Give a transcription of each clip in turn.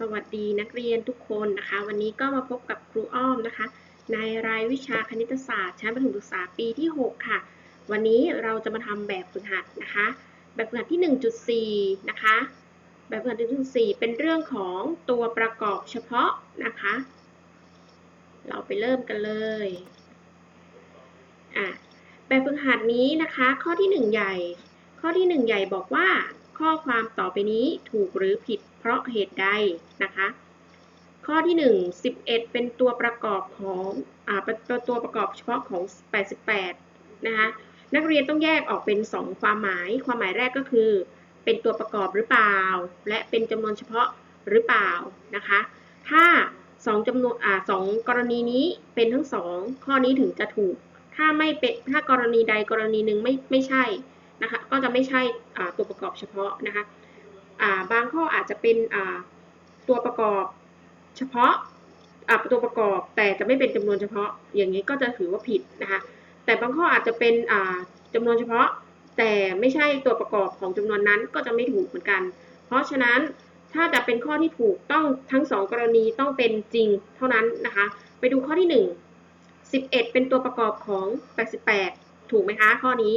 สวัสดีนักเรียนทุกคนนะคะ วันนี้ก็มาพบกับครูอ้อมนะคะ ในรายวิชาคณิตศาสตร์ชั้นประถมศึกษาปีที่ 6 ค่ะ วันนี้เราจะมาทำแบบฝึกหัดนะคะ แบบฝึกหัดที่ 1.4 นะคะ แบบฝึกหัดที่1.4 เป็นเรื่องของตัวประกอบเฉพาะนะคะ เราไปเริ่มกันเลยอะแบบฝึกหัดนี้นะคะ ข้อที่ 1 ใหญ่ ข้อที่ 1 ใหญ่บอกว่า ข้อความต่อไปนี้ถูกหรือผิดเพราะเหตุใดนะคะ ข้อที่ 1 11 เป็นตัวประกอบของอ่าเป็นตัวประกอบเฉพาะของ 88 นะคะ นักเรียนต้องแยกออกเป็น 2 ความหมาย ความหมายแรกก็คือ เป็นตัวประกอบหรือเปล่า และเป็นจำนวนเฉพาะหรือเปล่านะคะ ถ้า2จำนวนอ่าสองกรณีนี้เป็นทั้ง2ข้อนี้ถึงจะถูก ถ้าไม่เป็นถ้ากรณีใดกรณีหนึ่งไม่ไม่ใช่ นะคะก็จะไม่ใช่ตัวประกอบเฉพาะนะคะาบางข้ออาจจะเป็นตัวประกอบเฉพาะาตัวประกอบแต่จะไม่เป็นจำนวนเฉพาะอย่างนี้ก็จะถือว่าผิดนะคะแต่บางข้ออาจจะเป็นอ่าจำนวนเฉพาะ แต่ไม่ใช่ตัวประกอบของจำนวนนั้นก็จะไม่ถูกเหมือนกัน เพราะฉะนั้นถ้าจะเป็นข้อที่ถูกต้องทั้งสองกรณีต้องเป็นจริงเท่านั้นนะคะ ไปดูข้อที่ 1 11 เป็นตัวประกอบของ 88 ถูกไหมคะ ข้อนี้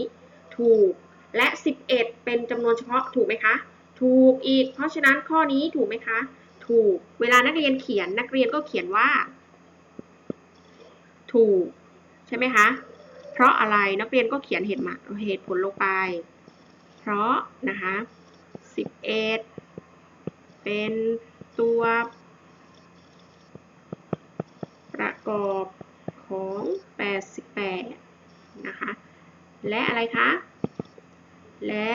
ถูก และ 11 เป็นจำนวนเฉพาะถูกไหมคะ ถูกอีก เพราะฉะนั้นข้อนี้ถูกไหมคะ ถูก เวลานักเรียนเขียนนักเรียนก็เขียนว่า ถูก ใช่ไหมคะ เพราะอะไรนักเรียนก็เขียนเหตุมาเหตุผลลงไป เพราะนะคะ11 เป็นตัวประกอบของ 88 นะคะ และอะไรคะ และ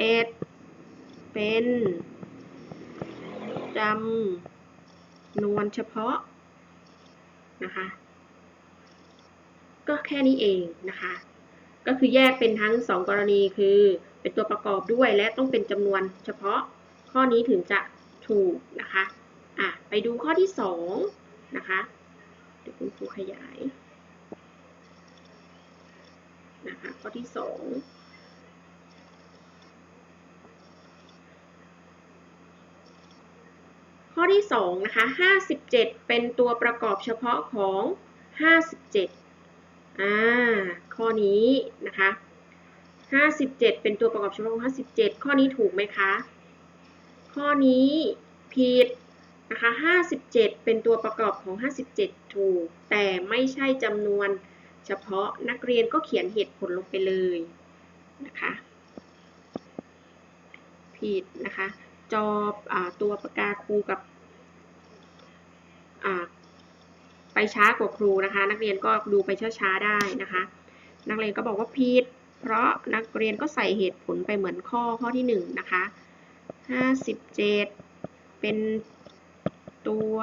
11 เป็นจำนวนเฉพาะนะคะ ก็แค่นี้เองนะคะ ก็คือแยกเป็นทั้ง 2 กรณีคือเป็นตัวประกอบด้วยและต้องเป็นจำนวนเฉพาะข้อนี้ถึงจะถูกนะคะ อะ ไปดูข้อที่ 2 นะคะ เดี๋ยวคุณครูขยาย นะคะข้อที่2ข้อที่2นะคะ57 เป็นตัวประกอบเฉพาะของ 57อ่าข้อนี้นะคะ57 เป็นตัวประกอบเฉพาะของ 57 ข้อนี้ถูกไหมคะ ข้อนี้ผิดนะคะ57 เป็นตัวประกอบของ 57 ถูก แต่ไม่ใช่จำนวน เฉพาะนักเรียนก็เขียนเหตุผลลงไปเลยนะคะ ผิดนะคะ จอบอตัวปากกาครูกับไปช้ากว่าครูนะคะ นักเรียนก็ดูไปช้าๆได้นะคะ นักเรียนก็บอกว่าผิดเพราะนักเรียนก็ใส่เหตุผลไปเหมือนข้อข้อที่1นนะคะ57 เป็นตัว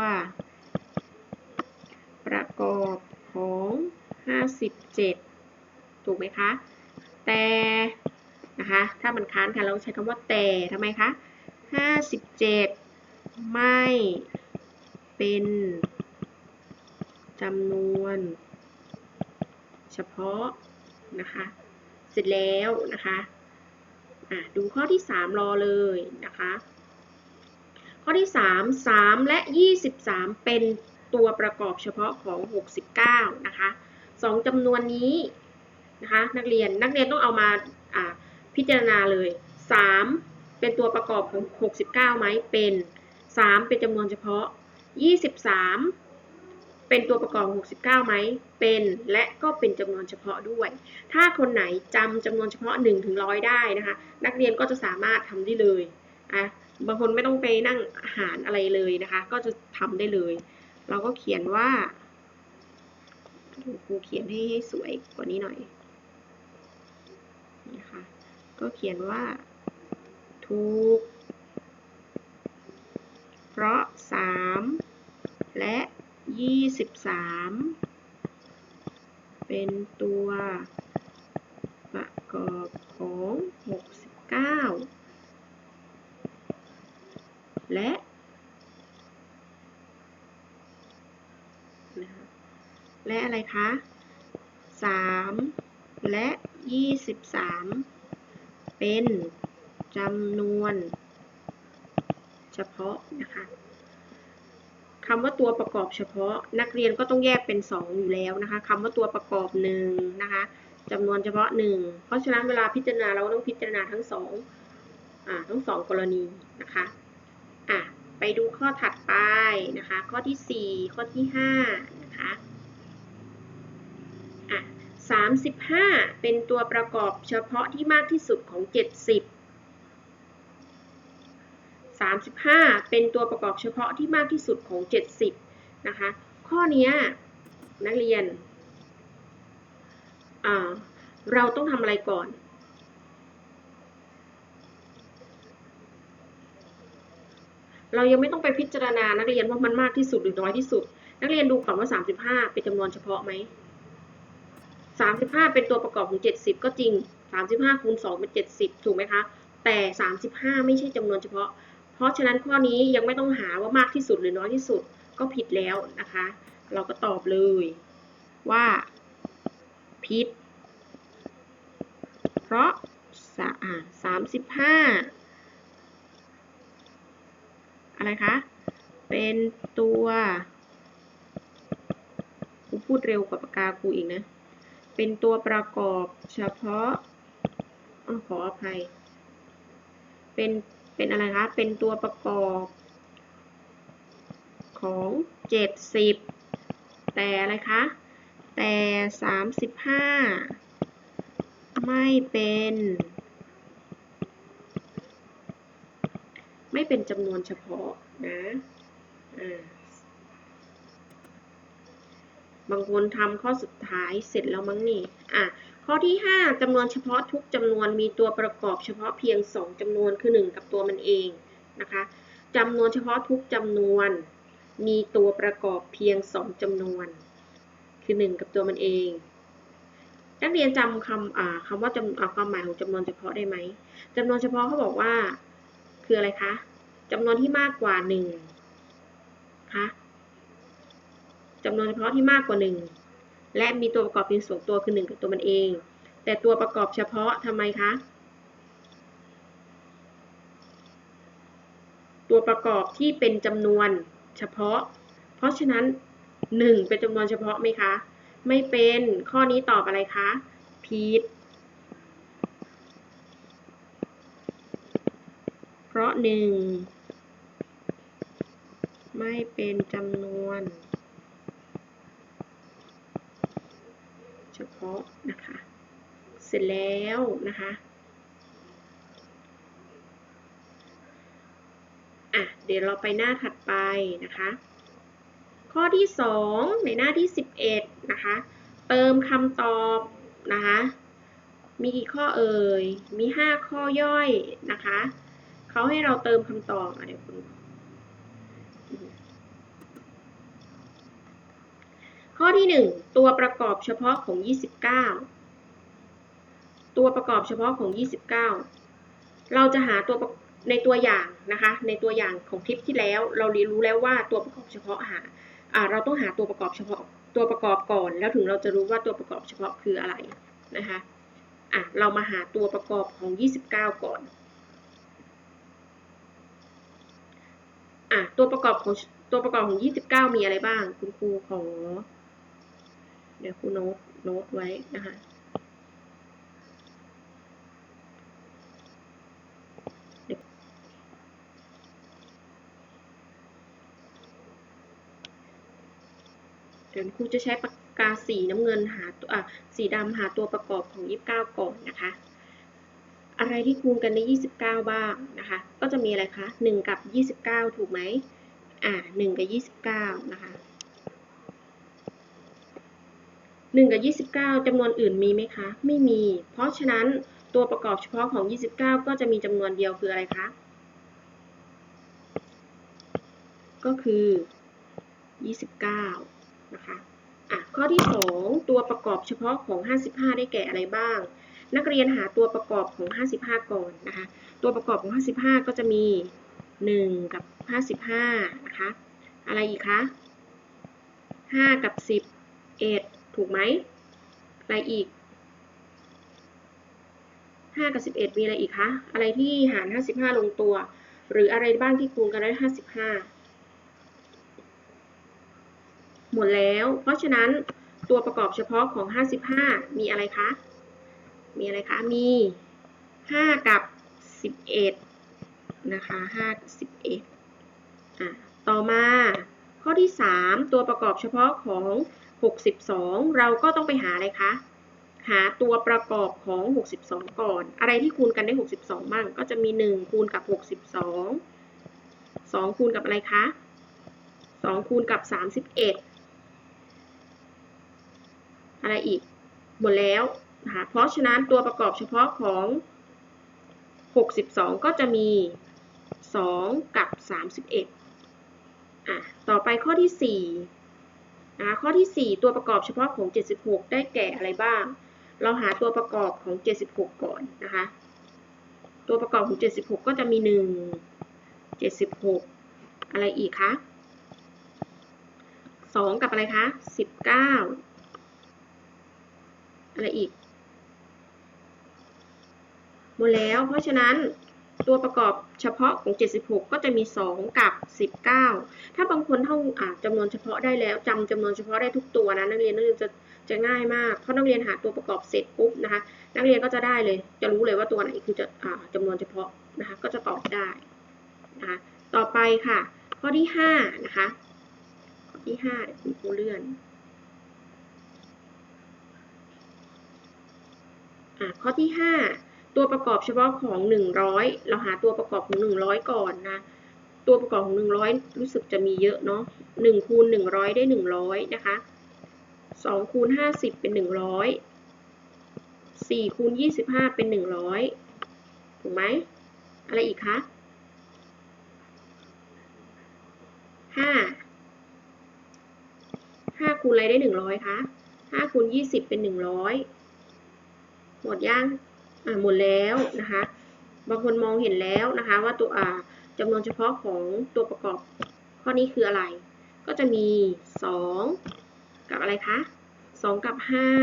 ประกอบของ 57 ถูกไหมคะ แต่นะคะ ถ้ามันค้านค่ะเราใช้คำว่าแต่ทำไมคะ 57 ไม่เป็นจำนวนเฉพาะนะคะ เสร็จแล้วนะคะอะดูข้อที่ 3 รอเลยนะคะ ข้อที่ 3 3 และ 23 เป็นตัวประกอบเฉพาะของ 69 นะคะ สองจำนวนนี้นะคะนักเรียนนักเรียนต้องเอามาพิจารณาเลย 3 เป็นตัวประกอบของ 69ไหมเป็น 3 เป็นจำนวนเฉพาะ 23 เป็นตัวประกอบ 69ไหมเป็นและก็เป็นจำนวนเฉพาะด้วย ถ้าคนไหนจำจำนวนเฉพาะ1ถึง100ได้นะคะ นักเรียนก็จะสามารถทำได้เลยอะบางคนไม่ต้องไปนั่งอาหารอะไรเลยนะคะ ก็จะทำได้เลย เราก็เขียนว่า ครูเขียนให้ให้สวยกว่านี้หน่อยนะคะก็เขียนว่า ถูก เพราะ 3 และ 23 เป็นตัวประกอบของ 69 และและอะไรคะ 3 และ 23 เป็นจำนวน เฉพาะนะคะคำว่าตัวประกอบเฉพาะนักเรียนก็ต้องแยกเป็น 2 อยู่แล้วนะคะคำว่าตัวประกอบหนึ่งนะคะจำนวนเฉพาะหนึ่งเพราะฉะนั้นเวลาพิจารณาเราต้องพิจารณาทั้งสองอ่าทั้งสองกรณีนะคะอะไปดูข้อถัดไปนะคะ ข้อที่ 4 ข้อที่5นะคะอะ35 เป็นตัวประกอบเฉพาะที่มากที่สุดของ 70 35 เป็นตัวประกอบเฉพาะที่มากที่สุดของ 70 นะคะ ข้อนี้นักเรียน เราต้องทำอะไรก่อน เรายังไม่ต้องไปพิจารณานักเรียนว่ามันมากที่สุดหรือน้อยที่สุด นักเรียนดูก่อนว่า 35 เป็นจำนวนเฉพาะไหม 35 เป็นตัวประกอบของ 70 ก็จริง 35คูณ2เป็น 70 ถูกไหมคะแต่ 35 ไม่ใช่จำนวนเฉพาะ เพราะฉะนั้นข้อนี้ยังไม่ต้องหาว่ามากที่สุดหรือน้อยที่สุดก็ผิดแล้วนะคะ เราก็ตอบเลยว่าผิด เพราะสะอ่า35อะไรคะ เป็นตัวครูพูดเร็วกว่าปากกาครูอีกนะ เป็นตัวประกอบเฉพาะอขออภัย เป็น เป็นอะไรคะ เป็นตัวประกอบของ 70 แต่อะไรคะ แต่ 35 ไม่เป็น ไม่เป็นจำนวนเฉพาะนะบางคนทำข้อสุดท้ายเสร็จแล้วมั้งนี่ อะ ข้อที่ 5จำนวนเฉพาะทุกจำนวนมีตัวประกอบเฉพาะเพียง 2จำนวนคือ 1 กับตัวมันเองนะคะจำนวนเฉพาะทุกจำนวน มีตัวประกอบเพียง 2จำนวน คือ 1 กับตัวมันเอง นักเรียนจำคำอ่าคำว่าจำความหมายของจำนวนเฉพาะได้ไหมจำนวนเฉพาะเขาบอกว่า คืออะไรคะจำนวนที่มากกว่า1คะจำนวนเฉพาะที่มากกว่า 1 และมีตัวประกอบเพียงสองตัวคือ1กับตัวมันเอง แต่ตัวประกอบเฉพาะทำไมคะ ตัวประกอบที่เป็นจำนวนเฉพาะ เพราะฉะนั้น 1 เป็นจำนวนเฉพาะไหมคะ ไม่เป็นข้อนี้ตอบอะไรคะผิดเพราะ 1 ไม่เป็นจำนวน ฉพาะนะคะ เสร็จแล้วนะคะอะเดี๋ยวเราไปหน้าถัดไปนะคะ ข้อที่ 2 ในหน้าที่ 11 นะคะ เติมคำตอบนะคะ มีกี่ข้อเอ่ย มี 5 ข้อย่อยนะคะ เขาให้เราเติมคำตอบอะเดี๋ยวคุณ ข้อที่ 1 ตัวประกอบเฉพาะของ 29 ตัวประกอบเฉพาะของ 29 เราจะหาตัวในตัวอย่างนะคะในตัวอย่างของคลิปที่แล้ว เราเรียนรู้แล้วว่าตัวประกอบเฉพาะหาเราต้องหาตัวประกอบเฉพาะตัวประกอบก่อน แล้วถึงเราจะรู้ว่าตัวประกอบเฉพาะคืออะไรนะคะอะเรามาหาตัวประกอบของ 29 ก่อนอะตัวประกอบของตัวประกอบของ 29 มีอะไรบ้าง คุณครูขอ เดี๋ยวครูโน้ตโน้ตไว้นะคะเดี๋ยวครูจะใช้ปากกาสีน้ำเงินหาตัวอะสีดำหาตัวประกอบของ 29 ก่อนนะคะ อะไรที่คูณกันใน 29 บ้างนะคะ ก็จะมีอะไรคะ 1 กับ 29 ถูกไหมอ่า1กับ 29 นะคะ หนึ่งกับยี่สิบเก้าจำนวนอื่นมีไหมคะ ไม่มี เพราะฉะนั้นตัวประกอบเฉพาะของยี่สิบเก้าก็จะมีจำนวนเดียวคืออะไรคะ ก็คือยี่สิบเก้านะคะ อะ ข้อที่สองตัวประกอบเฉพาะของห้าสิบห้าได้แก่อะไรบ้าง นักเรียนหาตัวประกอบของห้าสิบห้าก่อนนะคะ ตัวประกอบของห้าสิบห้าก็จะมีหนึ่งกับห้าสิบห้านะคะ อะไรอีกคะห้ากับสิบเอ็ด ถูกไหมอะไรอีก5กับ11มีอะไรอีกคะอะไรที่หาร55ลงตัว หรืออะไรบ้างที่คูณกันได้ห้าสิบห้าหมดแล้ว เพราะฉะนั้นตัวประกอบเฉพาะของห้าสิบห้ามีอะไรคะ มีอะไรคะ มีห้ากับสิบเอ็ดนะคะห้าสิบเอ็ดอะต่อมาข้อที่สามตัวประกอบเฉพาะของ หกสิบสองเราก็ต้องไปหาอะไรคะ หาตัวประกอบของ 62 ก่อน อะไรที่คูณกันได้ 62บ้างก็จะมี 1 คูณกับ 62 2 คูณกับอะไรคะ 2 คูณกับ 31 อะไรอีก หมดแล้วนะคะเพราะฉะนั้นตัวประกอบเฉพาะของ 62 ก็จะมี 2 กับ 31อะต่อไปข้อที่ 4 นะข้อที่ 4 ตัวประกอบเฉพาะของ 76 ได้แก่อะไรบ้าง เราหาตัวประกอบของ 76 ก่อนนะคะ ตัวประกอบของ 76 ก็จะมี 1 76 อะไรอีกคะ 2 กับอะไรคะ 19 อะไรอีก หมดแล้ว เพราะฉะนั้น ตัวประกอบเฉพาะของ 76 ก็จะมี 2 กับ 19 ถ้าบางคนเท่าจำนวนเฉพาะได้แล้วจำจำนวนเฉพาะได้ทุกตัวนะนักเรียนนักเรียนจะจะง่ายมากเพราะนักเรียนหาตัวประกอบเสร็จปุ๊บนะคะ นักเรียนก็จะได้เลย จะรู้เลยว่าตัวไหนคือจะจำนวนเฉพาะนะคะ ก็จะตอบได้นะคะต่อไปค่ะ ข้อที่ 5 นะคะ ข้อที่5เดี๋ยวคุณครูเลื่อนอะข้อที่ 5 ตัวประกอบเฉพาะของ 100 เราหาตัวประกอบของ 100 ก่อนนะ ตัวประกอบของ 100 รู้สึกจะมีเยอะเนาะ1คูณ100 ได้ 100 นะคะ2คูณ50 เป็น 100 4คูณ25 เป็น 100 ถูกไหม อะไรอีกคะ5 5คูณอะไรได้ 100 คะ5คูณ20 เป็น 100 หมดยังอ่า หมดแล้วนะคะ บางคนมองเห็นแล้วนะคะ ว่าตัวอ่าจำนวนเฉพาะของตัวประกอบข้อนี้คืออะไร ก็จะมี 2 กับอะไรคะ2 กับ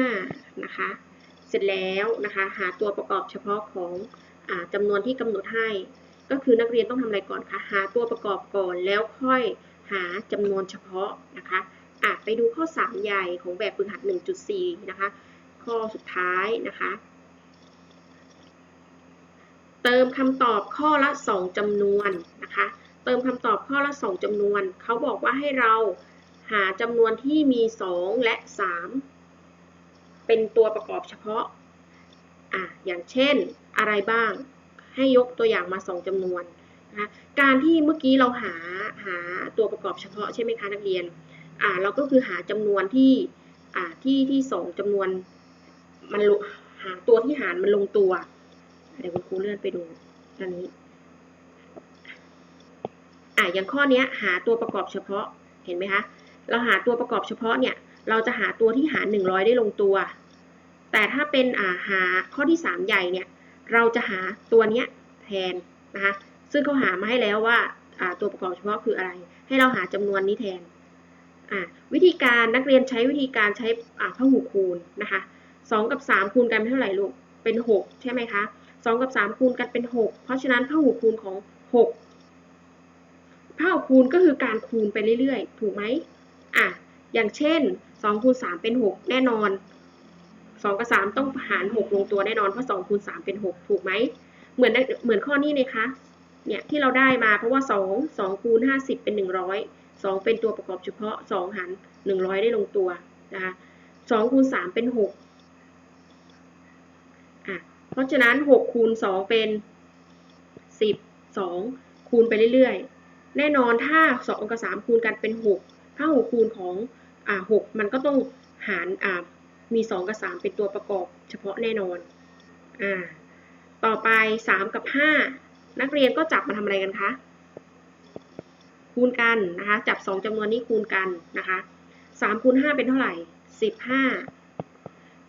5นะคะ เสร็จแล้วนะคะ หาตัวประกอบเฉพาะของอจำนวนที่กำหนดให้ ก็คือนักเรียนต้องทำอะไรก่อนคะ หาตัวประกอบก่อนแล้วค่อยหาจำนวนเฉพาะนะคะอะไปดูข้อ 3 ใหญ่ของแบบฝึกหัด 1.4 นะคะ ข้อสุดท้ายนะคะ เติมคำตอบข้อละ 2จำนวนนะคะ เติมคำตอบข้อละ 2จำนวน เขาบอกว่าให้เราหาจำนวนที่มี 2 และ 3 เป็นตัวประกอบเฉพาะอะอย่างเช่นอะไรบ้าง ให้ยกตัวอย่างมา 2จำนวนนะคะการที่เมื่อกี้เราหาหาตัวประกอบเฉพาะใช่ไหมคะนักเรียนอ่าเราก็คือหาจำนวนที่อ่าที่ที่สองจำนวนมันหาตัวที่หารมันลงตัว เดี๋ยวคุณครูเลื่อนไปดูอันนี้ อ่าอย่างข้อนี้หาตัวประกอบเฉพาะเห็นไหมคะเราหาตัวประกอบเฉพาะเนี่ย เราจะหาตัวที่หาร 100 ได้ลงตัว แต่ถ้าเป็นอ่าหาข้อที่ 3 ใหญ่เนี่ย เราจะหาตัวเนี้ยแทนนะคะ ซึ่งเขาหามาให้แล้วว่าอ่าตัวประกอบเฉพาะคืออะไร ให้เราหาจำนวนนี้แทนอ่าวิธีการนักเรียนใช้วิธีการใช้อ่าพหูคูณนะคะ2กับ 3 คูณกันเป็นเท่าไหร่ลูก เป็น 6 ใช่ไหมคะ 2 กับ 3 คูณกันเป็น 6 เพราะฉะนั้นพหูคูณของ 6พหูคูณก็คือการคูณไปเรื่อยๆ ถูกไหมอะอย่างเช่น2คูณ3เป็น 6 แน่นอน 2 กับ 3 ต้องหาร 6 ลงตัวแน่นอน เพราะ2คูณ3เป็น 6 ถูกไหมเหมือนเหมือนข้อนี้เลยคะเนี่ยที่เราได้มาเพราะว่า 2 2คูณ50 เป็น 100 2 เป็นตัวประกอบเฉพาะ 2 หาร 100 ได้ลงตัวนะคะ2คูณ3เป็น 6 เพราะฉะนั้น6คูณ2เป็น10 2คูณไปเรื่อยๆ แน่นอนถ้า2กับ3คูณกันเป็น6ถ้า6คูณของอ่า6มันก็ต้องหารอ่ามี2กับ3เป็นตัวประกอบเฉพาะแน่นอนอ่าต่อไป3กับ5นักเรียนก็จับมาทำอะไรกันคะคูณกันนะคะจับ 2จำนวนนี้คูณกันนะคะ3คูณ5เป็นเท่าไหร่ 15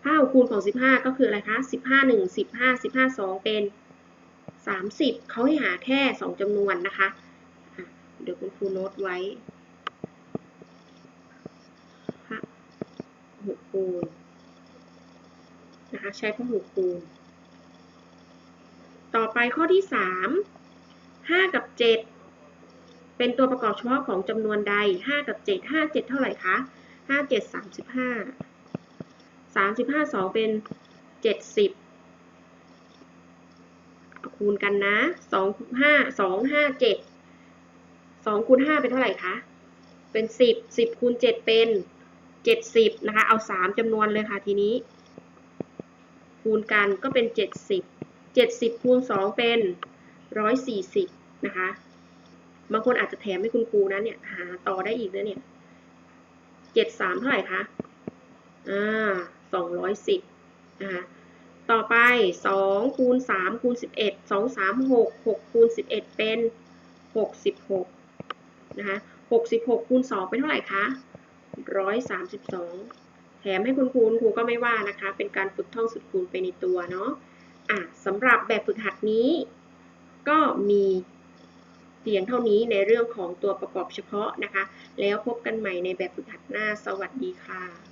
5คูณของ 15 ก็คืออะไรคะ 15 1 15 15 2 เป็น 30 เขาให้หาแค่ 2จำนวนนะคะะเดี๋ยวคุณครูโน้ตไว้หกคูณนะคะใช้พหูคูณ ต่อไปข้อที่ 3 5 กับ 7 เป็นตัวประกอบเฉพาะของจำนวนใด 5 กับ 7 5 7 เท่าไหร่คะ 5 7 35 35 2 เป็น 70 คูณกันนะ 2 5 2 5 7 2คูณ5เป็นเท่าไหร่คะ เป็น 10 10คูณ7เป็น 70 นะคะ เอา 3จำนวนเลยค่ะทีนี้ คูณกันก็เป็น 70 70คูณ2เป็น 140 นะคะ บางคนอาจจะแถมให้คุณครูนะเนี่ยหาต่อได้อีกนะเนี่ย 73 เท่าไหร่คะ อ่า 210นะคะต่อไป 2 คูณ 3 คูณ 11 2 3 6 6 คูณ 11 เป็น 66 นะคะ 66 คูณ 2 เป็นเท่าไหร่คะ 132 แถมให้คุณครูคุณครูก็ไม่ว่านะคะ เป็นการฝึกท่องสุดคูณไปในตัวเนาะ อะสำหรับแบบฝึกหัดนี้ ก็มีเพียงเท่านี้ในเรื่องของตัวประกอบเฉพาะนะคะ แล้วพบกันใหม่ในแบบฝึกหัดหน้า สวัสดีค่ะ